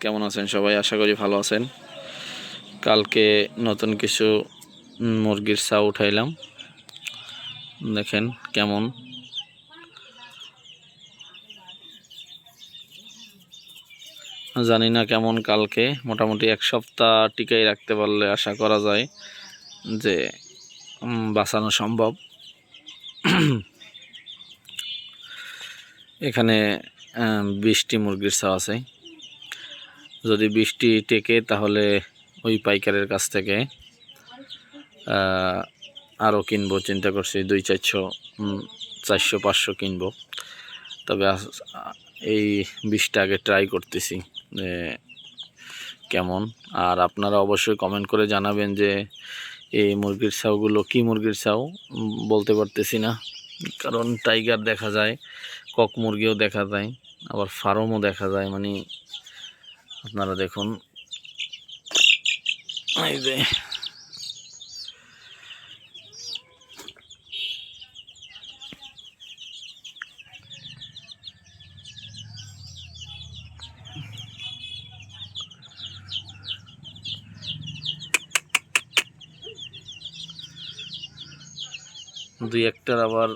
কেমন আছেন সবাই? আশা করি ভালো আছেন। কালকে নতুন কিছু মুরগির চা উঠাইলাম। দেখেন কেমন। জানি না কেমন কালকে। মোটামুটি এক সপ্তাহ টিকাই রাখতে পারলে আশা করা যায় যে বাঁচানো সম্ভব। এখানে বিশটি মুরগির চা আছে। যদি বৃষ্টি টেকে তাহলে ওই পাইকারের কাছ থেকে আরও কিনবো, চিন্তা করছি দুই চারশো চারশো, পাঁচশো কিনবো। তবে এই বৃষ্টি আগে ট্রাই করতেছি কেমন। আর আপনারা অবশ্যই কমেন্ট করে জানাবেন যে এই মুরগির ছাউগুলো কি মুরগির ছাউ বলতে পারতেছি না। কারণ টাইগার দেখা যায়, কক মুরগিও দেখা যায়, আবার ফার্মও দেখা যায়। মানে আপনারা দেখুন। এই যে। দুই একটার আবার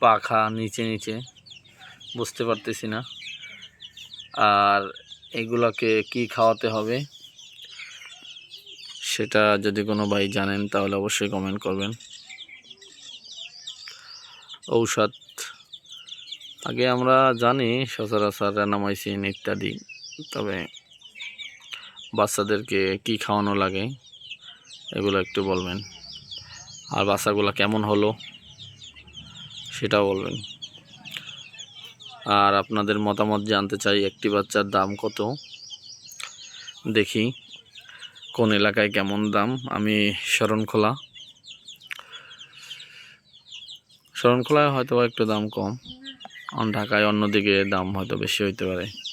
পাখা নিচে নিচে। বুঝতে পারতেছি না। আর এগুলাকে কি খাওয়াতে হবে সেটা যদি কোনো ভাই জানেন, তাহলে অবশ্যই কমেন্ট করবেন। ঔষধ, আগে আমরা জানি সচরাচর রানামাইসিন ইত্যাদি, তবে বাচ্চাদেরকে কি খাওয়ানো লাগে, এগুলো একটু বলবেন। আর বাচ্চাগুলো কেমন হলো, সেটাও বলবেন। আর আপনাদের মতামত জানতে চাই, একটি বাচ্চার দাম কত? দেখি, কোন এলাকায় কেমন দাম? আমি শরণখোলা। শরণখোলায় হয়তো একটু দাম কম। ঢাকায় অন্যদিকে দাম হয়তো বেশি হইতে পারে।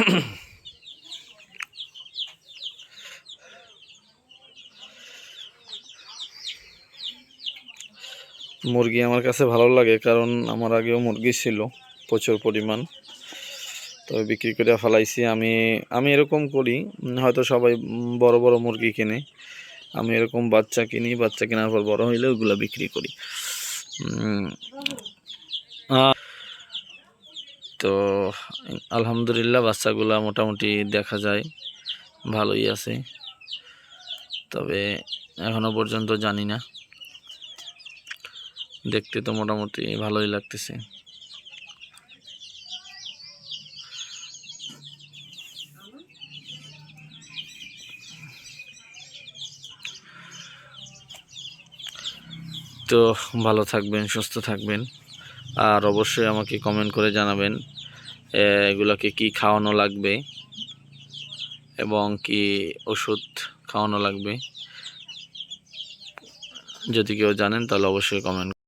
মুরগি আমার কাছে ভালো লাগে কারণ আমার আগেও মুরগি ছিল প্রচুর পরিমাণ। তবে বিক্রি করে ফেলাইছি আমি আমি এরকম করি হয়তো সবাই বড় বড় মুরগি কিনে আমি এরকম বাচ্চা কিনি বাচ্চা কেনার পর বড় হইলে ওগুলো বিক্রি করি। উম, আ- তো, আলহামদুলিল্লাহ বাচ্চাগুলো মোটামুটি দেখা যায়, ভালোই আছে। তবে এখনও পর্যন্ত জানি না। দেখতে তো মোটামুটি ভালোই লাগতেছে। তো, ভালো থাকবেন, সুস্থ থাকবেন। আর অবশ্যই আমাকে কমেন্ট করে জানাবেন এগুলোকে কি খাওয়ানো লাগবে এবং কি ওষুধ খাওয়ানো লাগবে। যদি কেউ জানেন তাহলে অবশ্যই কমেন্ট